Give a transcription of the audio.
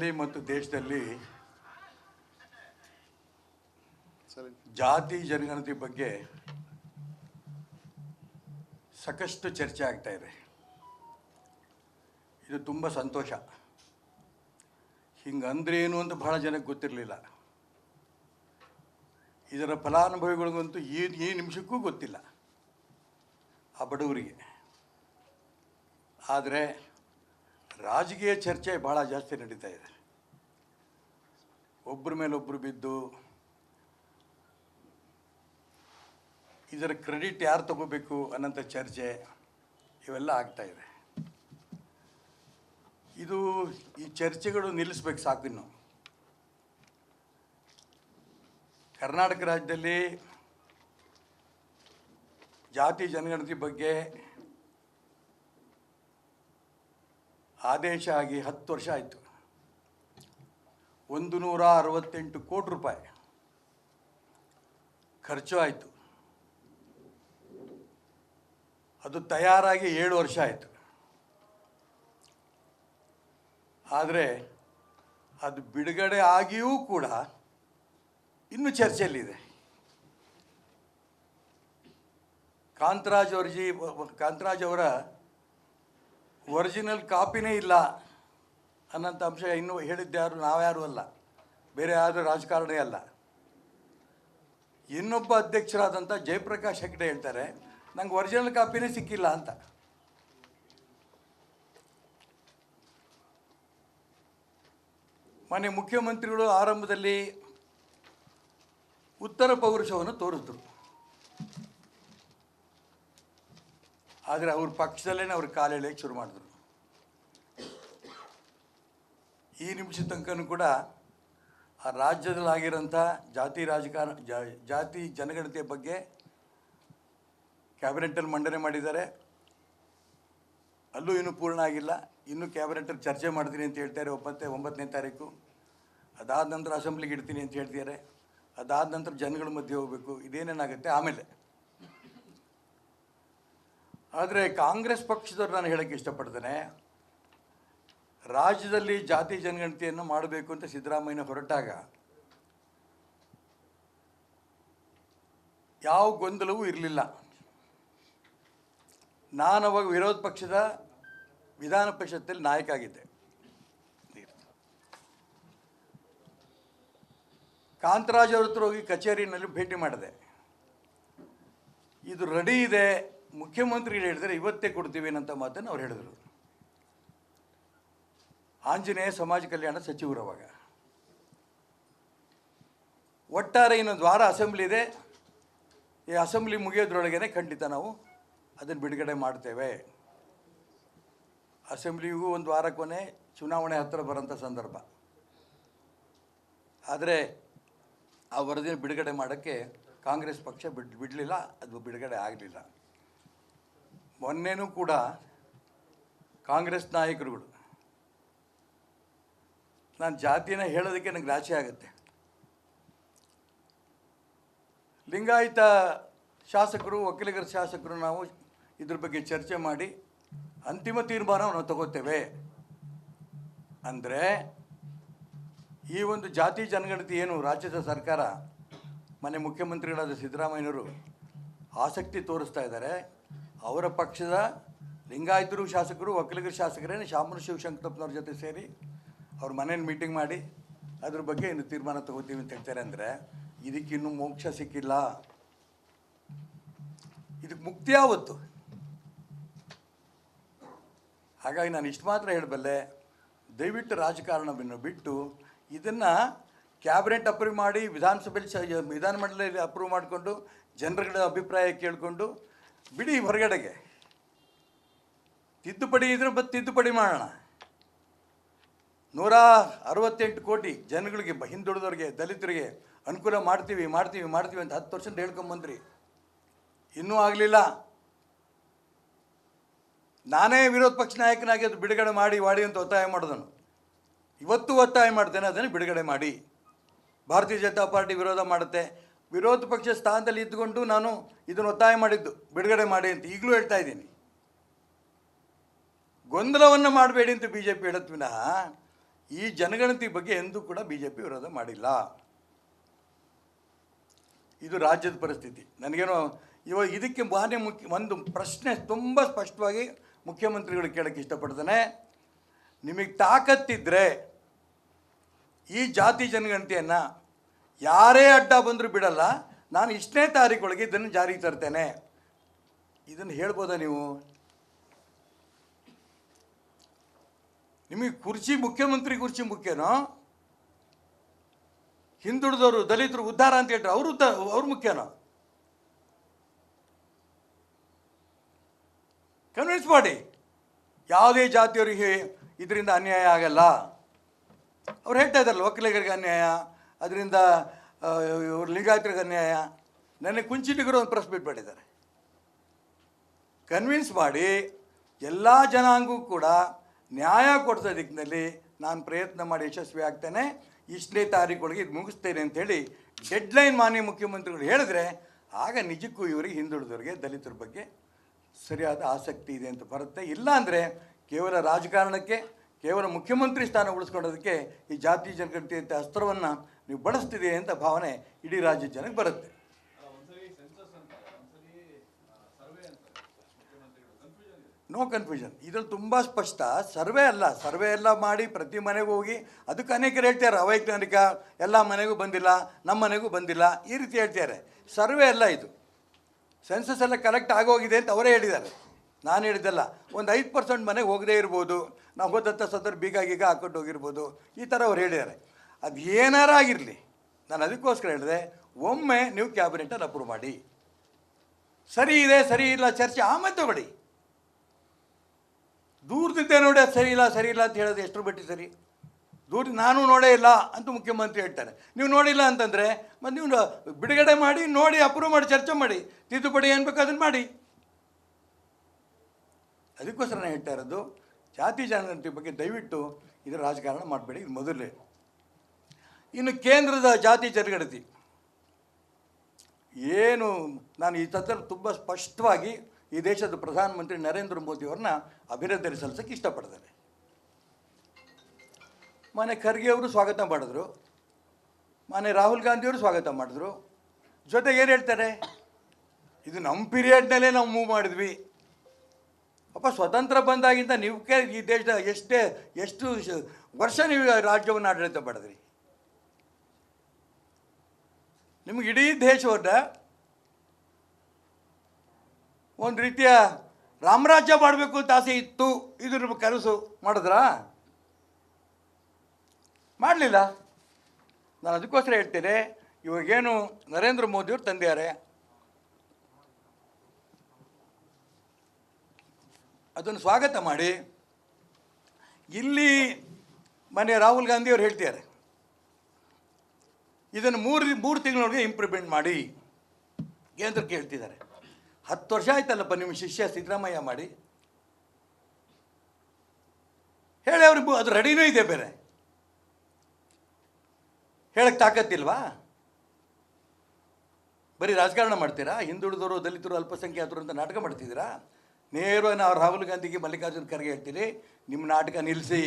ರಾಜ್ಯದಲ್ಲಿ ಮತ್ತು ದೇಶದಲ್ಲಿ ಜಾತಿ ಜನಗಣತಿ ಬಗ್ಗೆ ಸಾಕಷ್ಟು ಚರ್ಚೆ ಆಗ್ತಾ ಇದೆ. ಇದು ತುಂಬ ಸಂತೋಷ. ಹಿಂಗೆ ಏನು ಅಂತ ಬಹಳ ಜನಕ್ಕೆ ಗೊತ್ತಿರಲಿಲ್ಲ. ಇದರ ಫಲಾನುಭವಿಗಳಿಗಂತೂ ಈ ಈ ನಿಮಿಷಕ್ಕೂ ಗೊತ್ತಿಲ್ಲ. ಆ ಬಡವರಿಗೆ. ಆದರೆ ರಾಜಕೀಯ ಚರ್ಚೆ ಭಾಳ ಜಾಸ್ತಿ ನಡೀತಾ ಇದೆ. ಒಬ್ಬರ ಮೇಲೊಬ್ಬರು ಬಿದ್ದು, ಇದರ ಕ್ರೆಡಿಟ್ ಯಾರು ತಗೋಬೇಕು ಅನ್ನೋಂಥ ಚರ್ಚೆ ಇವೆಲ್ಲ ಆಗ್ತಾ ಇದೆ. ಇದು ಈ ಚರ್ಚೆಗಳು ನಿಲ್ಲಿಸ್ಬೇಕು ಸಾಕು ಇನ್ನು. ಕರ್ನಾಟಕ ರಾಜ್ಯದಲ್ಲಿ ಜಾತಿ, ಜನಗಣತಿ ಬಗ್ಗೆ ಆದೇಶ ಆಗಿ ಹತ್ತು ವರ್ಷ ಆಯಿತು. ಒಂದು ನೂರ ಅರವತ್ತೆಂಟು ಕೋಟಿ ರೂಪಾಯಿ ಖರ್ಚು ಆಯಿತು. ಅದು ತಯಾರಾಗಿ ಏಳು ವರ್ಷ ಆಯಿತು. ಆದರೆ ಅದು ಬಿಡುಗಡೆ ಆಗಿಯೂ ಕೂಡ ಇನ್ನೂ ಚರ್ಚೆಯಲ್ಲಿದೆ. ಕಾಂತರಾಜ್ ಅವರ್ಜಿ ಕಾಂತರಾಜ್ ಅವರ ಒರಿಜಿನಲ್ ಕಾಪಿನೇ ಇಲ್ಲ ಅನ್ನೋಂಥ ಅಂಶ ಇನ್ನೂ ಹೇಳಿದ್ದ್ಯಾರು ನಾವ್ಯಾರು ಅಲ್ಲ. ಬೇರೆ ಯಾರು ರಾಜಕಾರಣಿ ಅಲ್ಲ. ಇನ್ನೊಬ್ಬ ಅಧ್ಯಕ್ಷರಾದಂಥ ಜಯಪ್ರಕಾಶ್ ಹೆಗ್ಡೆ ಹೇಳ್ತಾರೆ, ನಂಗೆ ಒರಿಜಿನಲ್ ಕಾಪಿನೇ ಸಿಕ್ಕಿಲ್ಲ ಅಂತ. ಮೊನ್ನೆ ಮುಖ್ಯಮಂತ್ರಿಗಳು ಆರಂಭದಲ್ಲಿ ಉತ್ತರ ಪೌರುಷವನ್ನು ತೋರಿಸಿದ್ರು ಆದರೆ ಅವ್ರ ಪಕ್ಷದಲ್ಲೇ ಅವ್ರ ಕಾಲೆಳೆಯಕ್ಕೆ ಶುರು ಮಾಡಿದ್ರು. ಈ ನಿಮಿಷ ತನಕನೂ ಕೂಡ ಆ ರಾಜ್ಯದಲ್ಲಾಗಿರೋಂಥ ಜಾತಿ ರಾಜಕಾರಣ ಜಾತಿ ಜನಗಣತಿಯ ಬಗ್ಗೆ ಕ್ಯಾಬಿನೆಟಲ್ಲಿ ಮಂಡನೆ ಮಾಡಿದ್ದಾರೆ. ಅಲ್ಲೂ ಇನ್ನೂ ಪೂರ್ಣ ಆಗಿಲ್ಲ. ಇನ್ನೂ ಕ್ಯಾಬಿನೆಟಲ್ಲಿ ಚರ್ಚೆ ಮಾಡ್ತೀನಿ ಅಂತ ಹೇಳ್ತಾರೆ ಒಪ್ಪತ್ತೆ ಒಂಬತ್ತನೇ ತಾರೀಕು. ಅದಾದ ನಂತರ ಅಸೆಂಬ್ಲಿಗೆ ಇಡ್ತೀನಿ ಅಂತ ಹೇಳ್ತಿದ್ದಾರೆ. ಅದಾದ ನಂತರ ಜನಗಳ ಮಧ್ಯೆ ಹೋಗಬೇಕು. ಇದೇನೇನಾಗುತ್ತೆ? ಆಮೇಲೆ. ಆದರೆ ಕಾಂಗ್ರೆಸ್ ಪಕ್ಷದವ್ರು ನಾನು ಹೇಳೋಕ್ಕೆ ಇಷ್ಟಪಡ್ತೇನೆ, ರಾಜ್ಯದಲ್ಲಿ ಜಾತಿ ಜನಗಣತಿಯನ್ನು ಮಾಡಬೇಕು ಅಂತ ಸಿದ್ದರಾಮಯ್ಯ ಹೊರಟಾಗ, ಯಾವ ಗೊಂದಲವೂ ಇರಲಿಲ್ಲ. ನಾನು ಅವಾಗ ವಿರೋಧ ಪಕ್ಷದ ವಿಧಾನ ಪರಿಷತ್ತಲ್ಲಿ ನಾಯಕ ಆಗಿದ್ದೆ ಕಾಂತರಾಜ್ ಅವ್ರ ಹತ್ರ ಹೋಗಿ ಕಚೇರಿನಲ್ಲಿ ಭೇಟಿ ಮಾಡಿದೆ. ಇದು ರೆಡಿ ಇದೆ ಮುಖ್ಯಮಂತ್ರಿಗಳು ಹೇಳಿದರೆ ಇವತ್ತೇ ಕೊಡ್ತೀವಿ ಅನ್ನೋಂಥ ಮಾತನ್ನು ಅವ್ರು ಹೇಳಿದರು. ಆಂಜನೇಯ ಸಮಾಜ ಕಲ್ಯಾಣ ಸಚಿವರು ಅವಾಗ. ಒಟ್ಟಾರೆ ಇನ್ನೊಂದು ವಾರ ಅಸೆಂಬ್ಲಿ ಇದೆ. ಈ ಅಸೆಂಬ್ಲಿ ಮುಗಿಯೋದ್ರೊಳಗೇನೆ ಖಂಡಿತ ನಾವು ಅದನ್ನು ಬಿಡುಗಡೆ ಮಾಡ್ತೇವೆ. ಅಸೆಂಬ್ಲಿಗೂ ಒಂದು ವಾರ ಕೊನೆ ಚುನಾವಣೆ ಹತ್ತಿರ ಬರೋಂಥ ಸಂದರ್ಭ. ಆದರೆ ಆ ವರದಿನ ಬಿಡುಗಡೆ ಮಾಡೋಕ್ಕೆ ಕಾಂಗ್ರೆಸ್ ಪಕ್ಷ ಬಿಡ್, ಬಿಡಲಿಲ್ಲ, ಅದು ಬಿಡುಗಡೆ ಆಗಲಿಲ್ಲ. ಮೊನ್ನೆನೂ ಕೂಡ ಕಾಂಗ್ರೆಸ್ ನಾಯಕರುಗಳು, ನಾನು ಜಾತಿನ ಹೇಳೋದಕ್ಕೆ ನನಗೆ ರಾಶಿ ಆಗುತ್ತೆ. ಲಿಂಗಾಯತ ಶಾಸಕರು ಒಕ್ಕಲಿಗರ ಶಾಸಕರು ನಾವು ಇದ್ರ ಬಗ್ಗೆ ಚರ್ಚೆ ಮಾಡಿ ಅಂತಿಮ ತೀರ್ಮಾನವನ್ನು ತಗೋತೇವೆ. ಅಂದರೆ ಈ ಒಂದು ಜಾತಿ ಜನಗಣತಿ ಏನು, ರಾಜ್ಯದ ಸರ್ಕಾರ, ಮನೆ ಮುಖ್ಯಮಂತ್ರಿಗಳಾದ ಸಿದ್ದರಾಮಯ್ಯನವರು ಆಸಕ್ತಿ ತೋರಿಸ್ತಾ ಇದ್ದಾರೆ. ಅವರ ಪಕ್ಷದ ಲಿಂಗಾಯತರು ಶಾಸಕರು ಒಕ್ಕಲಿಗರ ಶಾಸಕರೇನು ಶಾಮನು ಶಿವಶಂಕರಪ್ಪನವ್ರ ಜೊತೆ ಸೇರಿ ಅವ್ರ ಮನೇಲಿ ಮೀಟಿಂಗ್ ಮಾಡಿ ಅದ್ರ ಬಗ್ಗೆ ಇನ್ನು ತೀರ್ಮಾನ ತಗೋತೀವಿ ಅಂತ ಹೇಳ್ತಾರೆ ಅಂದರೆ ಇದಕ್ಕಿನ್ನೂ ಮೋಕ್ಷ ಸಿಕ್ಕಿಲ್ಲ. ಇದಕ್ಕೆ ಮುಕ್ತಿ ಯಾವತ್ತು? ಹಾಗಾಗಿ ನಾನು ಇಷ್ಟು ಮಾತ್ರ ಹೇಳಬಲ್ಲೆ, ದಯವಿಟ್ಟು ರಾಜಕಾರಣವನ್ನು ಬಿಟ್ಟು ಇದನ್ನು ಕ್ಯಾಬಿನೆಟ್ ಅಪ್ರೂವ್ ಮಾಡಿ ವಿಧಾನಸಭೆಯಲ್ಲಿ ವಿಧಾನಮಂಡಲದಲ್ಲಿ ಅಪ್ರೂವ್ ಮಾಡಿಕೊಂಡು ಜನರುಗಳ ಅಭಿಪ್ರಾಯ ಕೇಳಿಕೊಂಡು ಬಿಡಿ ಹೊರಗಡೆಗೆ. ತಿದ್ದುಪಡಿ ಇದ್ರೆ ಮತ್ತೆ ತಿದ್ದುಪಡಿ ಮಾಡೋಣ. ನೂರ ಅರವತ್ತೆಂಟು ಕೋಟಿ ಜನಗಳಿಗೆ, ಹಿಂದುಳಿದವ್ರಿಗೆ, ದಲಿತರಿಗೆ ಅನುಕೂಲ ಮಾಡ್ತೀವಿ ಮಾಡ್ತೀವಿ ಮಾಡ್ತೀವಿ ಅಂತ ಹತ್ತು ವರ್ಷದಿಂದ ಹೇಳ್ಕೊಂಬಂದ್ರಿ. ಇನ್ನೂ ಆಗಲಿಲ್ಲ. ನಾನೇ ವಿರೋಧ ಪಕ್ಷ ನಾಯಕನಾಗಿ ಅದು ಬಿಡುಗಡೆ ಮಾಡಿ ವಾಡಿ ಅಂತ ಒತ್ತಾಯ ಮಾಡಿದನು. ಇವತ್ತು ಒತ್ತಾಯ ಮಾಡ್ತೇನೆ, ಅದನ್ನು ಬಿಡುಗಡೆ ಮಾಡಿ. ಭಾರತೀಯ ಜನತಾ ಪಾರ್ಟಿ ವಿರೋಧ ಮಾಡುತ್ತೆ. ವಿರೋಧ ಪಕ್ಷ ಸ್ಥಾನದಲ್ಲಿ ಇದ್ದುಕೊಂಡು ನಾನು ಇದನ್ನು ಒತ್ತಾಯ ಮಾಡಿದ್ದು, ಬಿಡುಗಡೆ ಮಾಡಿ ಅಂತ ಈಗಲೂ ಹೇಳ್ತಾ ಇದ್ದೀನಿ. ಗೊಂದಲವನ್ನು ಮಾಡಬೇಡಿ ಅಂತ ಬಿ ಜೆ ಪಿ ಹೇಳತ್ ವಿನಃ ಈ ಜನಗಣತಿ ಬಗ್ಗೆ ಎಂದೂ ಕೂಡ ಬಿ ಜೆ ಪಿ ವಿರೋಧ ಮಾಡಿಲ್ಲ. ಇದು ರಾಜ್ಯದ ಪರಿಸ್ಥಿತಿ. ನನಗೇನೋ ಇವಾಗ ಇದಕ್ಕೆ ಬಹಾನೆ ಮುಖ್ಯ, ಒಂದು ಪ್ರಶ್ನೆ ತುಂಬ ಸ್ಪಷ್ಟವಾಗಿ ಮುಖ್ಯಮಂತ್ರಿಗಳು ಕೇಳೋಕ್ಕೆ ಇಷ್ಟಪಡ್ತಾನೆ. ನಿಮಗೆ ತಾಕತ್ತಿದ್ದರೆ ಈ ಜಾತಿ ಜನಗಣತಿಯನ್ನು ಯಾರೇ ಅಡ್ಡ ಬಂದರೂ ಬಿಡಲ್ಲ, ನಾನು ಇಷ್ಟನೇ ತಾರೀಕೊಳಗೆ ಇದನ್ನು ಜಾರಿಗೆ ತರ್ತೇನೆ. ಇದನ್ನು ಹೇಳ್ಬೋದಾ ನೀವು? ನಿಮಗೆ ಕುರ್ಚಿ ಮುಖ್ಯಮಂತ್ರಿ ಕುರ್ಚಿ ಮುಖ್ಯನೋ? ಹಿಂದುಳಿದವರು ದಲಿತರು ಉದ್ಧಾರ ಅಂತ ಹೇಳ್ತಾರೆ ಅವರು ಉದ್ದ ಅವ್ರು ಮುಖ್ಯನೋ? ಕನ್ವಿನ್ಸ್ ಮಾಡಿ ಯಾವುದೇ ಜಾತಿಯವರಿಗೆ ಇದರಿಂದ ಅನ್ಯಾಯ ಆಗಲ್ಲ. ಅವ್ರು ಹೇಳ್ತಾ ಇದ್ದಾರಲ್ಲ ಒಕ್ಕಲಿಗರಿಗೆ ಅನ್ಯಾಯ ಅದರಿಂದ ಇವರು ಲಿಂಗಾಯತರಿಗೆ ಅನ್ಯಾಯ ನನಗೆ ಕುಂಚಿಟಿಗರು ಒಂದು ಪ್ರೆಸ್ ಮೀಟ್ ಕನ್ವಿನ್ಸ್ ಮಾಡಿ ಎಲ್ಲ ಜನಾಂಗೂ ಕೂಡ ನ್ಯಾಯ ಕೊಡಿಸೋ ದಿಕ್ಕಿನಲ್ಲಿ ನಾನು ಪ್ರಯತ್ನ ಮಾಡಿ ಯಶಸ್ವಿ ಆಗ್ತೇನೆ. ಇಷ್ಟನೇ ತಾರೀಕೊಳಗೆ ಇದು ಮುಗಿಸ್ತೇನೆ ಅಂತೇಳಿ ಡೆಡ್ಲೈನ್ ಮಾನ್ಯ ಮುಖ್ಯಮಂತ್ರಿಗಳು ಹೇಳಿದ್ರೆ, ಆಗ ನಿಜಕ್ಕೂ ಇವರಿಗೆ ಹಿಂದುಳಿದವರಿಗೆ ದಲಿತರ ಬಗ್ಗೆ ಸರಿಯಾದ ಆಸಕ್ತಿ ಇದೆ ಅಂತ ಬರುತ್ತೆ. ಇಲ್ಲ ಅಂದರೆ ಕೇವಲ ರಾಜಕಾರಣಕ್ಕೆ, ಕೇವಲ ಮುಖ್ಯಮಂತ್ರಿ ಸ್ಥಾನ ಉಳಿಸ್ಕೊಳ್ಳೋದಕ್ಕೆ ಈ ಜಾತಿ ಜನಗಣತಿ ಅಂತ ಅಸ್ತ್ರವನ್ನು ನೀವು ಬಳಸ್ತಿದೆ ಅಂತ ಭಾವನೆ ಇಡೀ ರಾಜ್ಯದ ಜನಕ್ಕೆ ಬರುತ್ತೆ. ನೋ ಕನ್ಫ್ಯೂಷನ್ ಇದ್ರಲ್ಲಿ ತುಂಬ ಸ್ಪಷ್ಟ. ಸರ್ವೆ ಅಲ್ಲ. ಸರ್ವೆ ಎಲ್ಲ ಮಾಡಿ ಪ್ರತಿ ಮನೆಗೂ ಹೋಗಿ ಅದಕ್ಕೆ ಅನೇಕರು ಹೇಳ್ತಾರೆ ಅವೈಜ್ಞಾನಿಕ ಎಲ್ಲ ಮನೆಗೂ ಬಂದಿಲ್ಲ, ನಮ್ಮ ಮನೆಗೂ ಬಂದಿಲ್ಲ, ಈ ರೀತಿ ಹೇಳ್ತಾರೆ ಸರ್ವೆ ಅಲ್ಲ ಇದು. ಸೆನ್ಸಸ್ ಎಲ್ಲ ಕಲೆಕ್ಟ್ ಆಗೋಗಿದೆ ಅಂತ ಅವರೇ ಹೇಳಿದ್ದಾರೆ. ನಾನು ಹೇಳಿದ್ದಲ್ಲ, ಒಂದು ಐದು ಪರ್ಸೆಂಟ್ ಮನೆಗೆ ಹೋಗದೇ ಇರ್ಬೋದು. ನಾವು ಹೋದಂಥ ಸಂದರ್ಭ ಬೀಗ ಗೀಗ ಹಾಕೊಂಡು ಹೋಗಿರ್ಬೋದು. ಈ ಥರ ಅವ್ರು ಹೇಳಿದ್ದಾರೆ. ಅದು ಏನಾರ ಆಗಿರಲಿ. ನಾನು ಅದಕ್ಕೋಸ್ಕರ ಹೇಳಿದೆ, ಒಮ್ಮೆ ನೀವು ಕ್ಯಾಬಿನೆಟಲ್ಲಿ ಅಪ್ರೂವ್ ಮಾಡಿ. ಸರಿ ಇದೆ, ಸರಿ ಇಲ್ಲ, ಚರ್ಚೆ ಆಮೇಲೆ ತಗೊಳ್ಳಿ. ದೂರದಿದ್ದೆ ನೋಡಿ ಅದು ಸರಿ ಇಲ್ಲ ಸರಿ ಇಲ್ಲ ಅಂತ ಹೇಳೋದು ಎಷ್ಟು ಬಿಟ್ಟು ಸರಿ? ದೂರ ನಾನು ನೋಡೇ ಇಲ್ಲ ಅಂತ ಮುಖ್ಯಮಂತ್ರಿ ಹೇಳ್ತಾರೆ. ನೀವು ನೋಡಿಲ್ಲ ಅಂತಂದರೆ, ಮತ್ತು ನೀವು ಬಿಡುಗಡೆ ಮಾಡಿ, ನೋಡಿ, ಅಪ್ರೂವ್ ಮಾಡಿ, ಚರ್ಚೆ ಮಾಡಿ. ತಿದ್ದುಪಡಿ ಏನು ಬೇಕು ಅದನ್ನು ಮಾಡಿ. ಅದಕ್ಕೋಸ್ಕರ ನಾನು ಹೇಳ್ತಾ ಇರೋದು, ಜಾತಿ ಜನಗಣತಿ ಬಗ್ಗೆ ದಯವಿಟ್ಟು ಇದರ ರಾಜಕಾರಣ ಮಾಡಬೇಡಿ. ಇದು ಮೊದಲೇ. ಇನ್ನು ಕೇಂದ್ರದ ಜಾತಿ ಜನಗಣತಿ ಏನು ನಾನು ಈ ತತ್ವ ತುಂಬ ಸ್ಪಷ್ಟವಾಗಿ ಈ ದೇಶದ ಪ್ರಧಾನಮಂತ್ರಿ ನರೇಂದ್ರ ಮೋದಿಯವ್ರನ್ನ ಅಭಿನಂದನೆ ಸಲ್ಲಿಸೋಕ್ಕೆ ಇಷ್ಟಪಡ್ತಾರೆ ಮನೆ ಖರ್ಗೆ ಅವರು ಸ್ವಾಗತ ಮಾಡಿದ್ರು. ಮನೆ ರಾಹುಲ್ ಗಾಂಧಿಯವರು ಸ್ವಾಗತ ಮಾಡಿದ್ರು. ಜೊತೆಗೆ ಏನು ಹೇಳ್ತಾರೆ? ಇದು ನಮ್ಮ ಪೀರಿಯಡ್ನಲ್ಲೇ ನಾವು ಮೂವ್ ಮಾಡಿದ್ವಿ. ಅಪ್ಪ, ಸ್ವತಂತ್ರ ಬಂದಾಗಿಂದ ನೀವು ಈ ದೇಶದ ಎಷ್ಟೇ, ಎಷ್ಟು ವರ್ಷ ನೀವು ರಾಜ್ಯವನ್ನು ಆಡಳಿತ ಮಾಡಿದ್ರಿ? ನಿಮ್ಗೆ ಇಡೀ ದೇಶವನ್ನು ಒಂದು ರೀತಿಯ ರಾಮರಾಜ್ಯ ಮಾಡಬೇಕು ಅಂತ ಆಸೆ ಇತ್ತು, ಇದು ನಿಮ್ಮ ಕನಸು ಮಾಡಿದ್ರಾ? ಮಾಡಲಿಲ್ಲ. ನಾನು ಅದಕ್ಕೋಸ್ಕರ ಹೇಳ್ತೇನೆ, ಇವಾಗೇನು ನರೇಂದ್ರ ಮೋದಿಯವರು ತಂದಿದ್ದಾರೆ ಅದನ್ನು ಸ್ವಾಗತ ಮಾಡಿ. ಇಲ್ಲಿ ಮನೆ ರಾಹುಲ್ ಗಾಂಧಿಯವರು ಹೇಳ್ತಿದ್ದಾರೆ. ಇದನ್ನು ಮೂರು ಮೂರು ತಿಂಗಳೊಳಗೆ ಇಂಪ್ರೂವ್ಮೆಂಟ್ ಮಾಡಿ. ಕೇಂದ್ರ ಕೇಳ್ತಿದ್ದಾರೆ. ಹತ್ತು ವರ್ಷ ಆಯ್ತಲ್ಲಪ್ಪ ನಿಮ್ಮ ಶಿಷ್ಯ ಸಿದ್ದರಾಮಯ್ಯ ಮಾಡಿ. ಹೇಳಿ ಅವ್ರಿಗೆ ಅದು ರೆಡಿನೂ ಇದೆ ಬೇರೆ. ಹೇಳಕ್ಕೆ ತಾಕತ್ತಿಲ್ವಾ? ಬರೀ ರಾಜಕಾರಣ ಮಾಡ್ತೀರಾ? ಹಿಂದುಳಿದವರು ದಲಿತರು ಅಲ್ಪಸಂಖ್ಯಾತರು ಅಂತ ನಾಟಕ ಮಾಡ್ತಿದ್ದೀರಾ? ನೇರವಾಗಿ ನಾವು ರಾಹುಲ್ ಗಾಂಧಿಗೆ ಮಲ್ಲಿಕಾರ್ಜುನ್ ಖರ್ಗೆ ಹೇಳ್ತೀರಿ ನಿಮ್ಮ ನಾಟಕ ನಿಲ್ಲಿಸಿ.